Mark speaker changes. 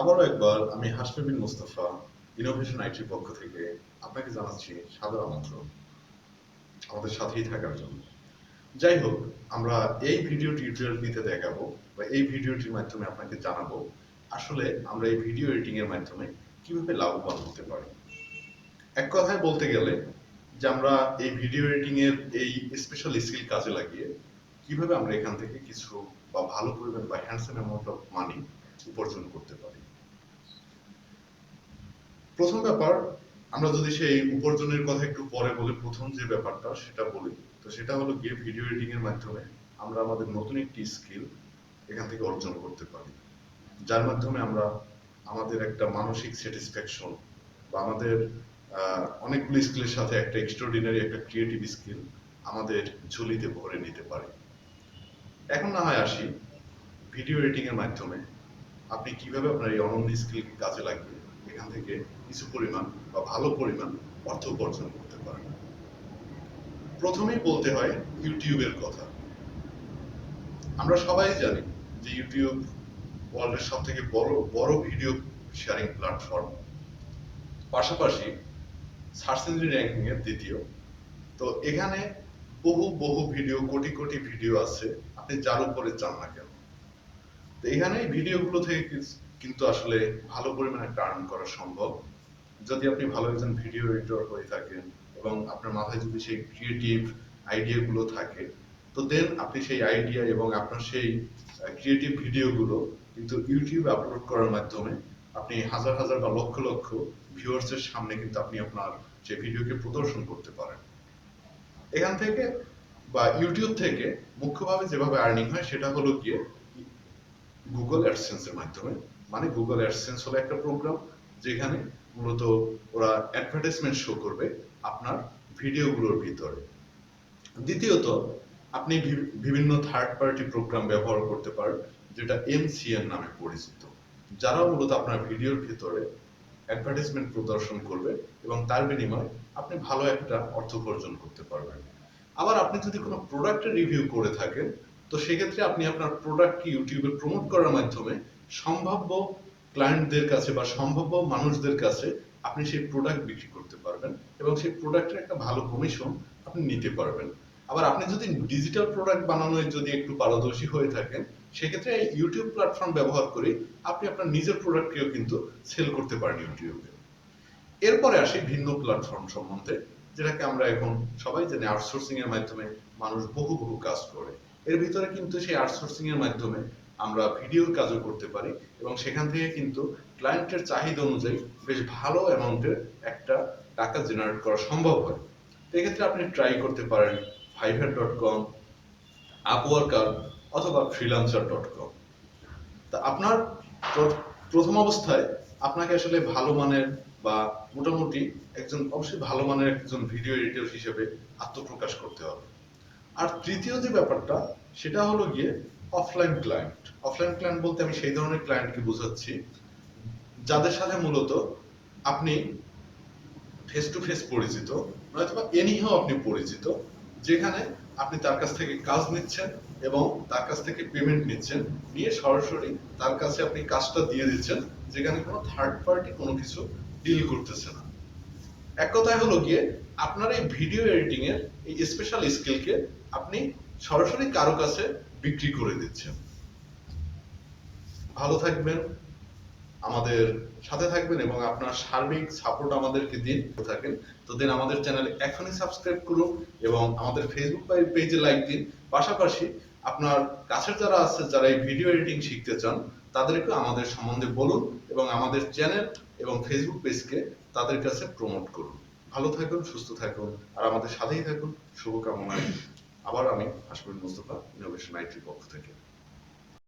Speaker 1: আবারও একবার আমি হাসমি বিন মুস্তাফা ইনোভেশন আইটির পক্ষ থেকে আপনাকে জানাচ্ছি সাদর আমন্ত্রণ। আমাদের সাথেই থাকার জন্য। যাই হোক, আমরা এই ভিডিও টিউটোরিয়ালটিতে দেখাবো বা এই ভিডিওটির মাধ্যমে আপনাকে জানাব আসলে আমরা এই ভিডিও এডিটিং এর মাধ্যমে কীভাবে লাভবান হতে পারি। এক কথায় বলতে গেলে যে আমরা এই ভিডিও এডিটিং এর এই স্পেশাল স্কিল কাজে লাগিয়ে কীভাবে আমরা এখান থেকে কিছু বা ভালো পরিমাণ বা হ্যান্ডসাম অ্যামাউন্ট অফ মানি উপার্জন করতে পারি। প্রথম ব্যাপার, আমরা যদি সেই উপার্জনের কথা একটু পরে বলি, প্রথম যে ব্যাপারটা, সেটা বলি। তো সেটা হলো গিয়ে ভিডিও এডিটিং এর মাধ্যমে আমরা আমাদের নতুন একটি স্কিল এখান থেকে অর্জন করতে পারি। যার মাধ্যমে আমরা আমাদের একটা মানসিক স্যাটিসফ্যাকশন বা আমাদের অনেকগুলো স্কিলের সাথে একটা এক্সট্রাঅর্ডিনারি একটা ক্রিয়েটিভ স্কিল আমাদের ঝুলিতে ভরে নিতে পারি। এখন না হয় আসি ভিডিও এডিটিং এর মাধ্যমে আপনি কীভাবে আপনার এই অনন্য স্কিল কাজে লাগিয়ে এখান থেকে কিছু পরিমাণ বা ভালো পরিমাণ অর্থ উপার্জন করতে পারেন। প্রথমেই বলতে হয় ইউটিউবের কথা। আমরা সবাই জানি যে ইউটিউব ওয়ার্ল্ডের সব থেকে বড় বড় ভিডিও শেয়ারিং প্ল্যাটফর্ম পাশাপাশি সার্চ ইঞ্জিন এর দ্বিতীয়। তো এখানে বহু বহু ভিডিও কোটি কোটি ভিডিও আছে। আপনি যার উপরে চান না কেন? এখানে ভিডিওগুলো থেকে কিন্তু আসলে ভালো পরিমাণে একটা করা সম্ভব। যদি আপনি ভালো একজন ভিডিও এডিটর হয়ে থাকেন এবং আপনার মাথায় যদি সেই ক্রিয়েটিভ আইডিয়া গুলো থাকে, তো দেন আপনি সেই আইডিয়া এবং আপনার সেই ক্রিয়েটিভ ভিডিওগুলো কিন্তু ইউটিউবে আপলোড করার মাধ্যমে আপনি হাজার হাজার বা লক্ষ লক্ষ ভিউয়ার্স এর সামনে কিন্তু আপনি আপনার সেই ভিডিওকে প্রদর্শন করতে পারেন। এখান থেকে বা ইউটিউব থেকে মুখ্যভাবে যেভাবে আর্নিং হয় সেটা হলো গিয়ে গুগল অ্যাডসেন্স এর মাধ্যমে। মানে গুগল অ্যাডসেন্স হলো একটা প্রোগ্রাম যেখানে মূলত ওরা অ্যাডভার্টাইজমেন্ট শো করবে আপনার ভিডিওগুলোর ভিতরে। দ্বিতীয়ত, আপনি বিভিন্ন থার্ড পার্টি প্রোগ্রাম ব্যবহার করতে পারেন, যেটা এমসিএন নামে পরিচিত। যারা মূলত আপনার ভিডিওর ভিতরে অ্যাডভার্টাইজমেন্ট প্রদর্শন করবে এবং তার বিনিময়ে আপনি ভালো একটা অর্থ উপার্জন করতে পারবেন। আবার আপনি যদি কোনো প্রোডাক্টের রিভিউ করে থাকেন তো সেক্ষেত্রে আপনি আপনার প্রোডাক্টকে ইউটিউবে প্রমোট করার মাধ্যমে সম্ভাব্য ক্লায়েন্টদের কাছে বা সম্ভাব্য মানুষদের কাছে আপনি সেই প্রোডাক্ট বিক্রি করতে পারবেন এবং সেই প্রোডাক্টের একটা ভালো কমিশন আপনি নিতে পারবেন। আবার আপনি যদি ডিজিটাল প্রোডাক্ট বানানোয় যদি একটু পারদর্শী হয়ে থাকেন, সেক্ষেত্রে ইউটিউব প্ল্যাটফর্ম ব্যবহার করে আপনি আপনার নিজের প্রোডাক্টকেও কিন্তু সেল করতে পারেন ইউটিউবে এরপরে আসি ভিন্ন প্ল্যাটফর্ম সম্বন্ধে, যেটাকে আমরা এখন সবাই জানি আউটসোর্সিং এর মাধ্যমে মানুষ বহু বহু কাজ করে। এর ভিতরে কিন্তু সেই আউটসোর্সিং এর মাধ্যমে আমরা ভিডিওর কাজও করতে পারি এবং সেখান থেকে কিন্তু ক্লায়েন্টের চাহিদা অনুযায়ী বেশ ভালো অ্যামাউন্টের একটা টাকা জেনারেট করা সম্ভব হয়। এক্ষেত্রে আপনি ট্রাই করতে পারেন ফাইভার ডট কম আপওয়ার্কার অথবা ফ্রিলান্সার ডট কম তা আপনার প্রথম অবস্থায় আপনাকে আসলে ভালো মানের বা মোটামুটি একজন অবশ্যই ভালো মানের একজন ভিডিও এডিটর হিসেবে আত্মপ্রকাশ করতে হবে। আর তৃতীয় যে ব্যাপারটা, সেটা হলো গিয়ে অফলাইন ক্লায়েন্ট অফলাইন ক্লায়েন্ট বলতে আমি সেই ধরনের ক্লায়েন্টকে বোঝাচ্ছি, যাদের সাথে মূলত আপনি ফেস টু ফেস পরিচিত নয়তো বা এনিহাও আপনি পরিচিত, যেখানে আপনি তার কাছ থেকে কাজ নিচ্ছেন এবং তার কাছ থেকে পেমেন্ট নিচ্ছেন, নিয়ে সরাসরি তার কাছে আপনি কাজটা দিয়ে দিচ্ছেন, যেখানে কোনো থার্ড পার্টি কোনো কিছু ডিল করতেছে না। এক কথায় হলো গিয়ে আপনার এই ভিডিও এডিটিং এর এই স্পেশাল স্কিলকে আপনি সরাসরি কারও কাছে বিক্রি করে দিচ্ছেন। ভালো থাকবেন, আমাদের সাথে থাকবেন এবং আপনার সার্বিক সাপোর্ট আমাদেরকে দিন থাকেন। তো দেন আমাদের চ্যানেল এখনই সাবস্ক্রাইব করুন এবং আমাদের ফেসবুক পেজে লাইক দিন। পাশাপাশি আপনার কাছের যারা আছে, যারা এই ভিডিও এডিটিং শিখতে চান তাদেরকে আমাদের সম্বন্ধে বলুন এবং আমাদের চ্যানেল এবং ফেসবুক পেজকে তাদের কাছে প্রমোট করুন। ভালো থাকুন, সুস্থ থাকুন, আর আমাদের সাথেই থাকুন। শুভকামনায় আবার আমি হাসমিন মুস্তফা ইনোভেশন আইটির পক্ষ থেকে।